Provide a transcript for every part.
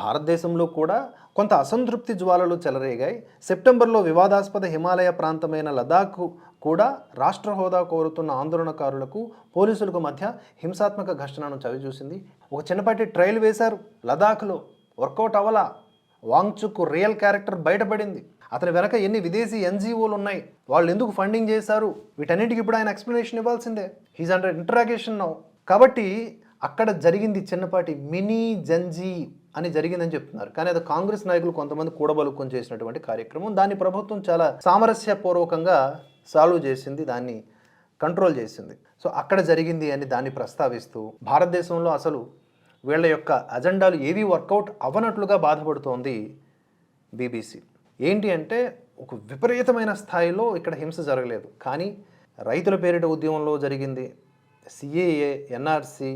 భారతదేశంలో కూడా కొంత అసంతృప్తి జ్వాలలు చెలరేగాయి. సెప్టెంబర్లో వివాదాస్పద హిమాలయ ప్రాంతమైన లదాఖ్ కూడా రాష్ట్ర హోదా కోరుతున్న ఆందోళనకారులకు పోలీసులకు మధ్య హింసాత్మక ఘర్షణను చవిచూసింది. ఒక చిన్నపాటి ట్రయల్ వేశారు. లదాఖ్లో వర్కౌట్ అవలా వాంగ్చుక్ రియల్ క్యారెక్టర్ బయటపడింది. అతని వెనక ఎన్ని విదేశీ ఎన్జిఓలు ఉన్నాయి? వాళ్ళు ఎందుకు ఫండింగ్ చేశారు? వీటన్నిటికి ఇప్పుడు ఆయన ఎక్స్ప్లెనేషన్ ఇవ్వాల్సిందే. హీజ్ అండర్ ఇంటరాగేషన్ నౌ కాబట్టి అక్కడ జరిగింది చిన్నపాటి మినీ జంజీ అని జరిగిందని చెప్తున్నారు. కానీ అది కాంగ్రెస్ నాయకులు కొంతమంది కూడబలుకొని చేసినటువంటి కార్యక్రమం. దాన్ని ప్రభుత్వం చాలా సామరస్యపూర్వకంగా సాల్వ్ చేసింది దాన్ని కంట్రోల్ చేసింది. సో అక్కడ జరిగింది అని దాన్ని ప్రస్తావిస్తూ భారతదేశంలో అసలు వీళ్ళ యొక్క అజెండాలు ఏవి వర్కౌట్ అవ్వనట్లుగా బాధపడుతోంది బీబీసీ. ఏంటి అంటే ఒక విపరీతమైన స్థాయిలో ఇక్కడ హింస జరగలేదు. కానీ రైతుల పేరిట ఉద్యమంలో జరిగింది. సిఏఏ ఎన్ఆర్సి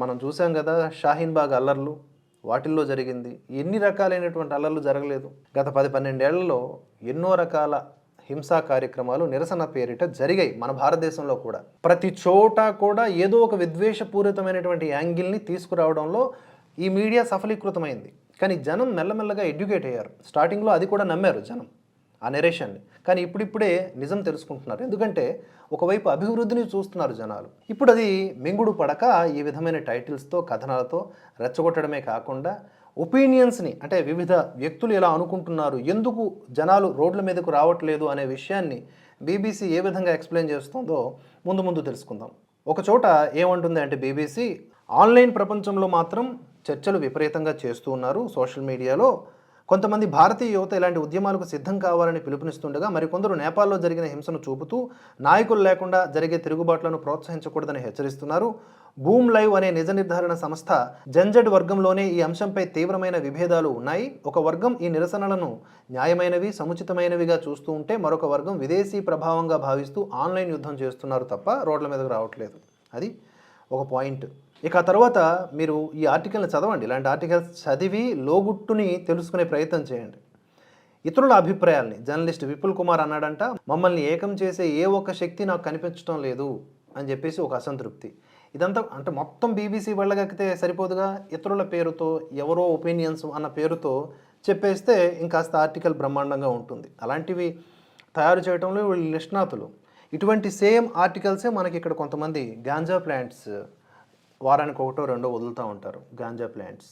మనం చూసాం కదా షాహీన్ బాగ్ అల్లర్లు. వాటిల్లో జరిగింది. ఎన్ని రకాలైనటువంటి అల్లర్లు జరగలేదు. గత పది పన్నెండేళ్ళలో ఎన్నో రకాల హింసా కార్యక్రమాలు నిరసన పేరిట జరిగాయి మన భారతదేశంలో కూడా. ప్రతి చోట కూడా ఏదో ఒక విద్వేషపూరితమైనటువంటి యాంగిల్ని తీసుకురావడంలో ఈ మీడియా సఫలీకృతమైంది. కానీ జనం మెల్లమెల్లగా ఎడ్యుకేట్ అయ్యారు. స్టార్టింగ్లో అది కూడా నమ్మారు జనం. ఆ నెరేషన్ని కానీ ఇప్పుడిప్పుడే నిజం తెలుసుకుంటున్నారు. ఎందుకంటే ఒకవైపు అభివృద్ధిని చూస్తున్నారు జనాలు. ఇప్పుడు అది మింగుడు పడక ఈ విధమైన టైటిల్స్తో కథనాలతో రెచ్చగొట్టడమే కాకుండా ఒపీనియన్స్ని అంటే వివిధ వ్యక్తులు ఎలా అనుకుంటున్నారు ఎందుకు జనాలు రోడ్ల మీదకు రావట్లేదు అనే విషయాన్ని బీబీసీ ఏ విధంగా ఎక్స్ప్లెయిన్ చేస్తుందో ముందు ముందు తెలుసుకుందాం. ఒక చోట ఏమంటుంది అంటే బీబీసీ ఆన్లైన్ ప్రపంచంలో మాత్రం చర్చలు విపరీతంగా చేస్తూ ఉన్నారు సోషల్ మీడియాలో. కొంతమంది భారతీయ యువత ఇలాంటి ఉద్యమాలకు సిద్ధం కావాలని పిలుపునిస్తుండగా మరికొందరు నేపాల్లో జరిగిన హింసను చూపుతూ నాయకులు లేకుండా జరిగే తిరుగుబాట్లను ప్రోత్సహించకూడదని హెచ్చరిస్తున్నారు. బూమ్ లైవ్ అనే నిజ నిర్ధారణ సంస్థ జంజడ్ వర్గంలోనే ఈ అంశంపై తీవ్రమైన విభేదాలు ఉన్నాయి. ఒక వర్గం ఈ నిరసనలను న్యాయమైనవి సముచితమైనవిగా చూస్తూ ఉంటే మరొక వర్గం విదేశీ ప్రభావంగా భావిస్తూ ఆన్లైన్ యుద్ధం చేస్తున్నారు తప్ప రోడ్ల మీదకు రావట్లేదు. అది ఒక పాయింట్. ఇక ఆ తర్వాత మీరు ఈ ఆర్టికల్ని చదవండి. ఇలాంటి ఆర్టికల్స్ చదివి లోగుట్టుని తెలుసుకునే ప్రయత్నం చేయండి. ఇతరుల అభిప్రాయాల్ని. జర్నలిస్ట్ విపుల్ కుమార్ అన్నాడంట మమ్మల్ని ఏకం చేసే ఏ ఒక్క శక్తి నాకు కనిపించడం లేదు అని చెప్పేసి ఒక అసంతృప్తి. ఇదంతా అంటే మొత్తం బీబీసీ వెళ్ళగక్కితే సరిపోదుగా? ఇతరుల పేరుతో ఎవరో ఒపీనియన్స్ అన్న పేరుతో చెప్పేస్తే ఇంకాస్త ఆర్టికల్ బ్రహ్మాండంగా ఉంటుంది. అలాంటివి తయారు చేయడంలో వీళ్ళు నిష్ణాతులు. ఇటువంటి సేమ్ ఆర్టికల్సే మనకి ఇక్కడ కొంతమంది గాంజా ప్లాంట్స్ వారానికి ఒకటో రెండో వదులుతూ ఉంటారు గాంజా ప్లాంట్స్.